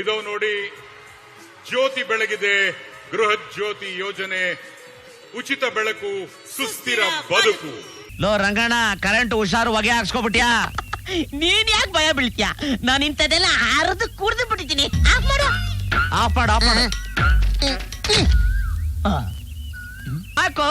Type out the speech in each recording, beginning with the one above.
ಇದೋ ನೋಡಿ ಜ್ಯೋತಿ ಬೆಳಗಿದೆ ಬೃಹತ್ ಜ್ಯೋತಿ ಯೋಜನೆ ಉಚಿತ ಬೆಳಕು ಸುಸ್ಥಿರ ಬದುಕು. ಲೋ ರಂಗಣ್ಣ ಕರೆಂಟ್ ಹುಷಾರು ಹೊಗೆ ಹಾಕ್ಸ್ಕೊಬಿಟ್ಯಾ? ನೀನ್ ಯಾಕೆ ಭಯ ಬೀಳ್ತೀಯ? ನಾನು ಇಂಥದೆಲ್ಲ ಅರ್ದು ಕುಡ್ದು ಬಿಟ್ಟಿದ್ದೀನಿ. ಆಫ್ ಮಾಡು. ಆಫ್ ಮಾಡು ಆಫ್ ಮಾಡು. ಹಾಕು.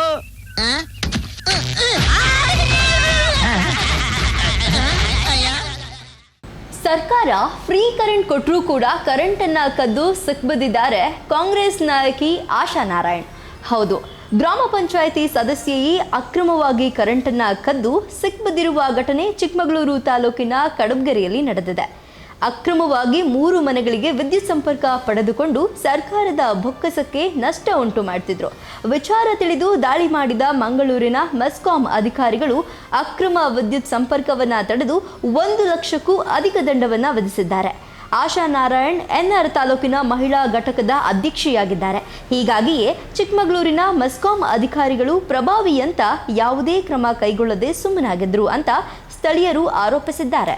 ಸರ್ಕಾರ ಫ್ರೀ ಕರೆಂಟ್ ಕೊಟ್ಟರೂ ಕೂಡ ಕರೆಂಟನ್ನು ಕದ್ದು ಸಿಕ್ಬಿದ್ದಿದ್ದಾರೆ ಕಾಂಗ್ರೆಸ್ ನಾಯಕಿ ಆಶಾ ನಾರಾಯಣ್. ಹೌದು, ಗ್ರಾಮ ಪಂಚಾಯಿತಿ ಸದಸ್ಯೆಯೇ ಅಕ್ರಮವಾಗಿ ಕರೆಂಟನ್ನು ಕದ್ದು ಸಿಕ್ಬಿದ್ದಿರುವ ಘಟನೆ ಚಿಕ್ಕಮಗಳೂರು ತಾಲೂಕಿನ ಕಡಬ್ಗೆರೆಯಲ್ಲಿ ನಡೆದಿದೆ. ಅಕ್ರಮವಾಗಿ ಮೂರು ಮನೆಗಳಿಗೆ ವಿದ್ಯುತ್ ಸಂಪರ್ಕ ಪಡೆದುಕೊಂಡು ಸರ್ಕಾರದ ಬೊಕ್ಕಸಕ್ಕೆ ನಷ್ಟ ಉಂಟು ಮಾಡ್ತಿದ್ರು. ವಿಚಾರ ತಿಳಿದು ದಾಳಿ ಮಾಡಿದ ಮಂಗಳೂರಿನ ಮೆಸ್ಕಾಂ ಅಧಿಕಾರಿಗಳು ಅಕ್ರಮ ವಿದ್ಯುತ್ ಸಂಪರ್ಕವನ್ನ ತಡೆದು ಒಂದು ಲಕ್ಷಕ್ಕೂ ಅಧಿಕ ದಂಡವನ್ನು ವಿಧಿಸಿದ್ದಾರೆ. ಆಶಾ ನಾರಾಯಣ್ ಎನ್ಆರ್ ತಾಲೂಕಿನ ಮಹಿಳಾ ಘಟಕದ ಅಧ್ಯಕ್ಷೆಯಾಗಿದ್ದಾರೆ. ಹೀಗಾಗಿಯೇ ಚಿಕ್ಕಮಗಳೂರಿನ ಮೆಸ್ಕಾಂ ಅಧಿಕಾರಿಗಳು ಪ್ರಭಾವಿ ಅಂತ ಯಾವುದೇ ಕ್ರಮ ಕೈಗೊಳ್ಳದೆ ಸುಮ್ಮನಾಗಿದ್ದರು ಅಂತ ಸ್ಥಳೀಯರು ಆರೋಪಿಸಿದ್ದಾರೆ.